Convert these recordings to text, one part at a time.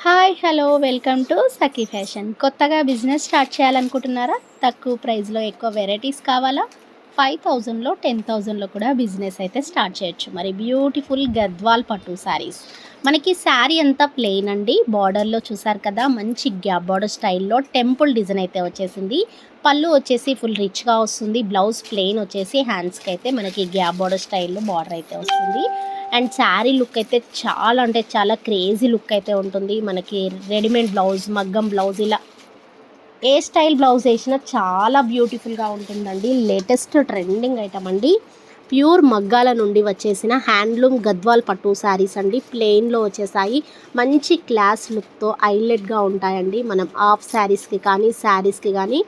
Hi hello welcome to Sakhi fashion. కొత్తగా business start చేయాలనుకుంటున్నారా? తక్కువ ప్రైస్లో ఎక్కువ వెరైటీస్ కావాలా? ఫైవ్ థౌజండ్లో టెన్ థౌజండ్లో కూడా బిజినెస్ అయితే స్టార్ట్ చేయొచ్చు. మరి బ్యూటిఫుల్ గద్వాల్ పట్టు శారీస్. మనకి శారీ అంతా ప్లెయిన్ అండి. బార్డర్లో చూసారు కదా మంచి గ్యాప్ బార్డర్ స్టైల్లో టెంపుల్ డిజైన్ అయితే వచ్చేసింది. పళ్ళు వచ్చేసి ఫుల్ రిచ్గా వస్తుంది. బ్లౌజ్ ప్లెయిన్ వచ్చేసి హ్యాండ్స్కి అయితే మనకి గ్యాప్ బార్డర్ స్టైల్లో బార్డర్ అయితే వస్తుంది. అండ్ శారీ లుక్ అయితే చాలా అంటే చాలా క్రేజీ లుక్ అయితే ఉంటుంది. మనకి రెడీమేడ్ బ్లౌజ్ మగ్గం బ్లౌజ్ ఇలా ఏ స్టైల్ బ్లౌజ్ వేసినా చాలా బ్యూటిఫుల్గా ఉంటుందండి. లేటెస్ట్ ట్రెండింగ్ ఐటమ్ అండి. ప్యూర్ మగ్గాల నుండి వచ్చేసిన హ్యాండ్లూమ్ గద్వాల్ పట్టు శారీస్ అండి. ప్లెయిన్లో వచ్చేసాయి. మంచి క్లాస్ లుక్తో హైలైట్గా ఉంటాయండి. మనం హాఫ్ శారీస్కి కానీ శారీస్కి కానీ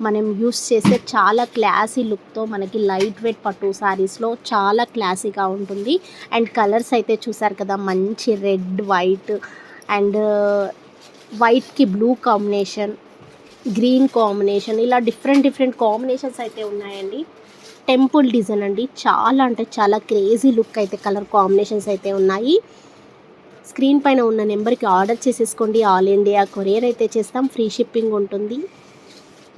మనం యూస్ చేసే చాలా క్లాసీ లుక్తో మనకి లైట్ వెయిట్ పట్టు శారీస్లో చాలా క్లాసీగా ఉంటుంది. అండ్ కలర్స్ అయితే చూసారు కదా మంచి రెడ్ వైట్ అండ్ వైట్కి బ్లూ కాంబినేషన్ గ్రీన్ కాంబినేషన్ ఇలా డిఫరెంట్ డిఫరెంట్ కాంబినేషన్స్ అయితే ఉన్నాయండి. టెంపుల్ డిజైన్ అండి. చాలా అంటే చాలా క్రేజీ లుక్ అయితే కలర్ కాంబినేషన్స్ అయితే ఉన్నాయి. స్క్రీన్ పైన ఉన్న నెంబర్కి ఆర్డర్ చేసేసుకోండి. ఆల్ ఇండియా కొరియర్ అయితే చేస్తాం. ఫ్రీ షిప్పింగ్ ఉంటుంది.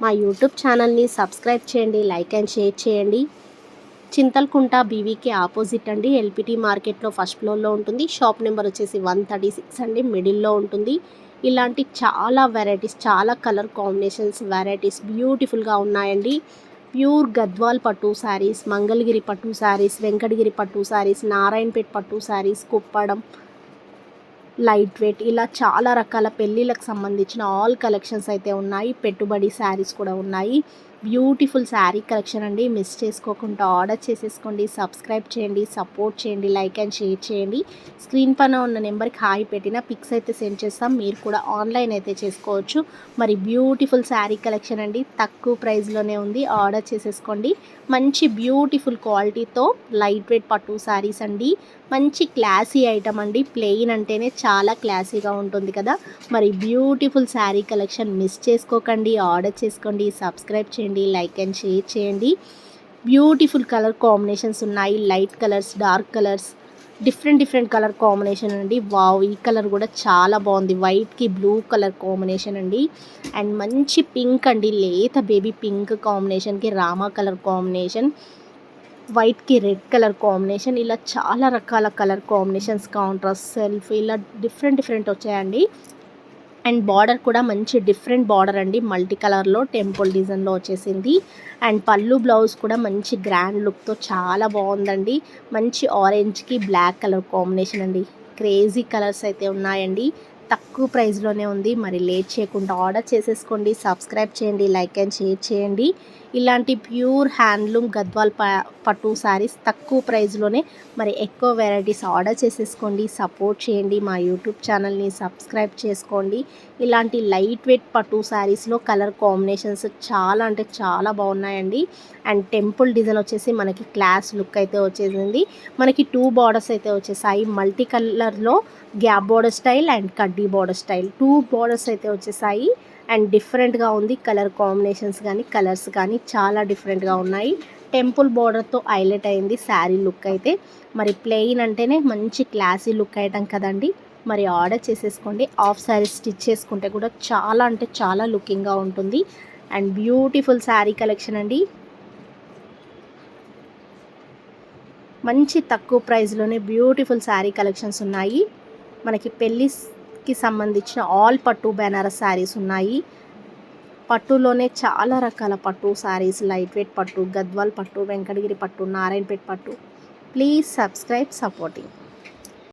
మా యూట్యూబ్ ఛానల్ని సబ్స్క్రైబ్ చేయండి. లైక్ అండ్ షేర్ చేయండి. చింతల్కుంట బీవీకి ఆపోజిట్ అండి. ఎల్పిటి మార్కెట్లో ఫస్ట్ ఫ్లోర్లో ఉంటుంది. షాప్ నెంబర్ వచ్చేసి వన్ థర్టీ సిక్స్ అండి మిడిల్లో ఉంటుంది. ఇలాంటి చాలా వెరైటీస్ చాలా కలర్ కాంబినేషన్స్ వెరైటీస్ బ్యూటిఫుల్గా ఉన్నాయండి. ప్యూర్ గద్వాల్ పట్టు శారీస్ మంగళగిరి పట్టు శారీస్ వెంకటగిరి పట్టు శారీస్ నారాయణపేట్ పట్టు శారీస్ కుప్పడం లైట్ వెయిట్ ఇలా చాలా రకాల పెళ్ళిళ్ళకి సంబంధించిన ఆల్ కలెక్షన్స్ అయితే ఉన్నాయి. పెట్టుబడి శారీస్ కూడా ఉన్నాయి. బ్యూటిఫుల్ శారీ కలెక్షన్ అండి. మిస్ చేసుకోకుండా ఆర్డర్ చేసేసుకోండి. సబ్స్క్రైబ్ చేయండి. సపోర్ట్ చేయండి. లైక్ అండ్ షేర్ చేయండి. స్క్రీన్ పైన ఉన్న నెంబర్కి హాయి పెట్టిన పిక్స్ అయితే సెండ్ చేస్తాం. మీరు కూడా ఆన్లైన్ అయితే చేసుకోవచ్చు. మరి బ్యూటిఫుల్ శారీ కలెక్షన్ అండి. తక్కువ ప్రైస్లోనే ఉంది. ఆర్డర్ చేసేసుకోండి. మంచి బ్యూటిఫుల్ క్వాలిటీతో లైట్ వెయిట్ పట్టు శారీస్ అండి. మంచి క్లాసీ ఐటమ్ అండి. ప్లెయిన్ అంటేనే చాలా క్లాసీగా ఉంటుంది కదా. మరి బ్యూటిఫుల్ శారీ కలెక్షన్ మిస్ చేసుకోకండి. ఆర్డర్ చేసుకోండి. సబ్స్క్రైబ్ చేయండి. లైక్ అండ్ షేర్ చేయండి. బ్యూటిఫుల్ కలర్ కాంబినేషన్స్ ఉన్నాయి. Light colours dark colours different different colour combination అండి. వావ్ ఈ కలర్ కూడా చాలా బాగుంది. వైట్కి బ్లూ కలర్ కాంబినేషన్ అండి. అండ్ మంచి పింక్ అండి. లేత బేబీ పింక్ కాంబినేషన్కి రామా కలర్ కాంబినేషన్ వైట్కి రెడ్ కలర్ కాంబినేషన్ ఇలా చాలా రకాల కలర్ కాంబినేషన్స్ కాంట్రాస్ట్ సెల్ఫ్ ఇలా డిఫరెంట్ డిఫరెంట్ వచ్చాయండి. అండ్ బార్డర్ కూడా మంచి డిఫరెంట్ బార్డర్ అండి. మల్టీ కలర్లో టెంపుల్ డిజైన్లో వచ్చేసింది. అండ్ పళ్ళు బ్లౌజ్ కూడా మంచి గ్రాండ్ లుక్తో చాలా బాగుందండి. మంచి ఆరెంజ్కి బ్లాక్ కలర్ కాంబినేషన్ అండి. క్రేజీ కలర్స్ అయితే ఉన్నాయండి. తక్కువ ప్రైస్లోనే ఉంది. మరి లేట్ చేయకుండా ఆర్డర్ చేసేసుకోండి. సబ్స్క్రైబ్ చేయండి. లైక్ అండ్ షేర్ చేయండి. ఇలాంటి ప్యూర్ హ్యాండ్లూమ్ గద్వాల్ ప పట్టు శారీస్ తక్కువ ప్రైస్లోనే మరి ఎక్కువ వెరైటీస్ ఆర్డర్ చేసేసుకోండి. సపోర్ట్ చేయండి. మా యూట్యూబ్ ఛానల్ని సబ్స్క్రైబ్ చేసుకోండి. ఇలాంటి లైట్ వెయిట్ పట్టు శారీస్లో కలర్ కాంబినేషన్స్ చాలా అంటే చాలా బాగున్నాయండి. అండ్ టెంపుల్ డిజైన్ వచ్చేసి మనకి క్లాస్ లుక్ అయితే వచ్చేసింది. మనకి టూ బార్డర్స్ అయితే వచ్చేసాయి. మల్టీ కలర్లో గ్యాప్ బార్డర్ స్టైల్ అండ్ కడ్డీ బార్డర్ స్టైల్. టూ బార్డర్స్ అయితే వచ్చేసాయి. అండ్ డిఫరెంట్గా ఉంది కలర్ కాంబినేషన్స్ కానీ కలర్స్ కానీ చాలా డిఫరెంట్గా ఉన్నాయి. టెంపుల్ బార్డర్తో హైలైట్ అయింది శారీ లుక్ అయితే. మరి ప్లెయిన్ అంటేనే మంచి క్లాసీ లుక్ అయ్యటం కదండి. మరి ఆర్డర్ చేసేసుకోండి. ఆఫ్ శారీ స్టిచ్ చేసుకుంటే కూడా చాలా అంటే చాలా లుకింగ్గా ఉంటుంది. అండ్ బ్యూటిఫుల్ శారీ కలెక్షన్ అండి. మంచి తక్కువ ప్రైస్లోనే బ్యూటిఫుల్ శారీ కలెక్షన్స్ ఉన్నాయి. మనకి పెళ్ళి కి సంబంధించిన ఆల్ పట్టు బెనారస్ శారీస్ ఉన్నాయి. పట్టులోనే చాలా రకాల పట్టు శారీస్ లైట్ వెయిట్ పట్టు గద్వాల్ పట్టు వెంకటగిరి పట్టు నారాయణపేట్ పట్టు. Please subscribe supporting.